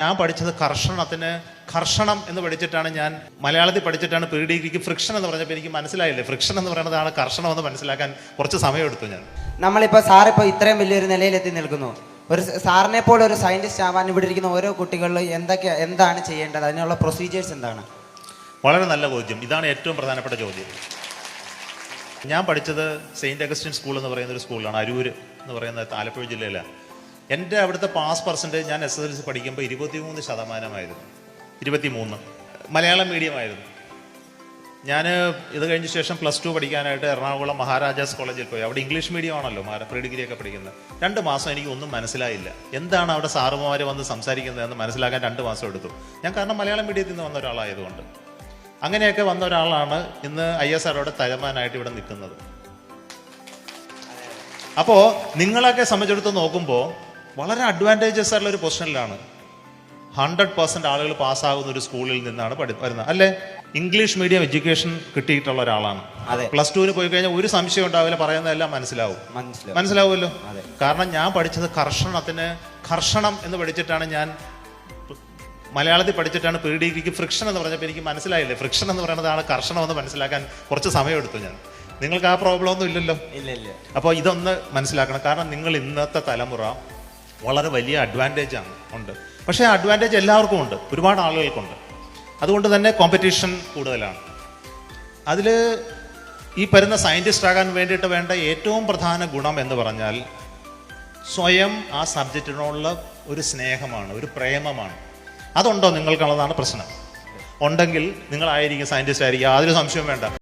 ഞാൻ പഠിച്ചത് കർഷണത്തിന് കർഷണം എന്ന് പഠിച്ചിട്ടാണ് ഞാൻ മലയാളത്തിൽ പഠിച്ചിട്ടാണ് പ്രീ ഡിഗ്രിക്ക് ഫ്രിക്ഷൻ എന്ന് പറഞ്ഞപ്പോൾ എനിക്ക് മനസ്സിലായില്ലേ? ഫ്രിക്ഷൻ എന്ന് പറയുന്നതാണ് കർഷണം എന്ന് മനസ്സിലാക്കാൻ കുറച്ച് സമയമെടുത്തു ഞാൻ. നമ്മളിപ്പോൾ സാറിപ്പോൾ ഇത്രയും വലിയൊരു നിലയിലെത്തി നിൽക്കുന്നു. ഒരു സാറിനെ പോലെ ഒരു സയന്റിസ്റ്റ് ആവാൻ ഇവിടെ ഇരിക്കുന്ന ഓരോ കുട്ടികളിലും എന്തൊക്കെ എന്താണ് ചെയ്യേണ്ടത്? അതിനുള്ള പ്രൊസീജിയേഴ്സ് എന്താണ്? വളരെ നല്ല ചോദ്യം. ഇതാണ് ഏറ്റവും പ്രധാനപ്പെട്ട ചോദ്യം. ഞാൻ പഠിച്ചത് സെയിന്റ് അഗസ്റ്റിൻ സ്കൂൾ എന്ന് പറയുന്ന ഒരു സ്കൂളാണ് അരൂർ എന്ന് പറയുന്ന ആലപ്പുഴ ജില്ലയിലാണ്. എന്റെ അവിടുത്തെ പാസ് പെർസെന്റേജ് ഞാൻ എസ് എസ് എൽ സി പഠിക്കുമ്പോൾ ഇരുപത്തിമൂന്ന് ശതമാനമായിരുന്നു. ഇരുപത്തിമൂന്ന്. മലയാളം മീഡിയമായിരുന്നു ഞാൻ ഇത് കഴിഞ്ഞ ശേഷം പ്ലസ് ടു പഠിക്കാനായിട്ട് എറണാകുളം മഹാരാജാസ് കോളേജിൽ പോയി. അവിടെ ഇംഗ്ലീഷ് മീഡിയം ആണല്ലോ പ്രീ ഡിഗ്രി ഒക്കെ പഠിക്കുന്നത് രണ്ട് മാസം എനിക്ക് ഒന്നും മനസ്സിലായില്ല. എന്താണ് അവിടെ സാറുമാർ വന്ന് സംസാരിക്കുന്നത് എന്ന് മനസ്സിലാക്കാൻ രണ്ട് മാസം എടുത്തു. ഞാൻ കാരണം മലയാളം മീഡിയത്തിൽ നിന്ന് വന്ന ഒരാളായതുകൊണ്ട്. അങ്ങനെയൊക്കെ വന്ന ഒരാളാണ് ഇന്ന് ഐ എസ് ആറോടെ തലമാനായിട്ട് ഇവിടെ നിൽക്കുന്നത്. അപ്പോൾ നിങ്ങളൊക്കെ സംബന്ധിച്ചിടത്ത് നോക്കുമ്പോൾ വളരെ അഡ്വാന്റേജസ് ആയിട്ടുള്ള ഒരു പൊസിഷനിലാണ് ഹൺഡ്രഡ് പെർസെന്റ് ആളുകൾ പാസ്സാകുന്ന ഒരു സ്കൂളിൽ നിന്നാണ് പഠി വരുന്നത്. അല്ലേ? ഇംഗ്ലീഷ് മീഡിയം എഡ്യൂക്കേഷൻ കിട്ടിയിട്ടുള്ള ഒരാളാണ്. അതെ. പ്ലസ് ടുവിന് പോയി കഴിഞ്ഞാൽ ഒരു സംശയം ഉണ്ടാവില്ല പറയുന്നതെല്ലാം മനസ്സിലാവും. മനസ്സിലാവും. മനസ്സിലാവുമല്ലോ? അതെ. കാരണം ഞാൻ പഠിച്ചത് കർഷണത്തിന് കർഷണം എന്ന് പഠിച്ചിട്ടാണ് ഞാൻ മലയാളത്തിൽ പഠിച്ചിട്ടാണ് പ്രീ ഡിഗ്രിക്ക് ഫ്രിക്ഷൻ എന്ന് പറഞ്ഞപ്പോൾ എനിക്ക് മനസ്സിലായില്ലേ? ഫ്രിക്ഷൻ എന്ന് പറയുന്നതാണ് കർഷണം എന്ന് മനസ്സിലാക്കാൻ കുറച്ച് സമയം എടുത്തു ഞാൻ. നിങ്ങൾക്ക് ആ പ്രോബ്ലം ഒന്നും ഇല്ലല്ലോ? ഇല്ല ഇല്ല. അപ്പോൾ ഇതൊന്ന് മനസ്സിലാക്കണം. കാരണം നിങ്ങൾ ഇന്നത്തെ തലമുറ വളരെ വലിയ അഡ്വാന്റേജ് ആണ് ഉണ്ട്. പക്ഷേ അഡ്വാന്റേജ് എല്ലാവർക്കും ഉണ്ട് ഒരുപാട് ആളുകൾക്കുണ്ട്. അതുകൊണ്ട് തന്നെ കോമ്പറ്റീഷൻ കൂടുതലാണ്. അതിൽ ഈ വരുന്ന സയന്റിസ്റ്റ് ആകാൻ വേണ്ടിയിട്ട് വേണ്ട ഏറ്റവും പ്രധാന ഗുണം എന്ന് പറഞ്ഞാൽ സ്വയം ആ സബ്ജക്റ്റിനോടുള്ള ഒരു സ്നേഹമാണ് ഒരു പ്രേമമാണ്. അതുണ്ടോ നിങ്ങൾക്കുള്ളതാണ് പ്രശ്നം. ഉണ്ടെങ്കിൽ നിങ്ങളായിരിക്കും സയന്റിസ്റ്റ് ആയിരിക്കും യാതൊരു സംശയവും വേണ്ട.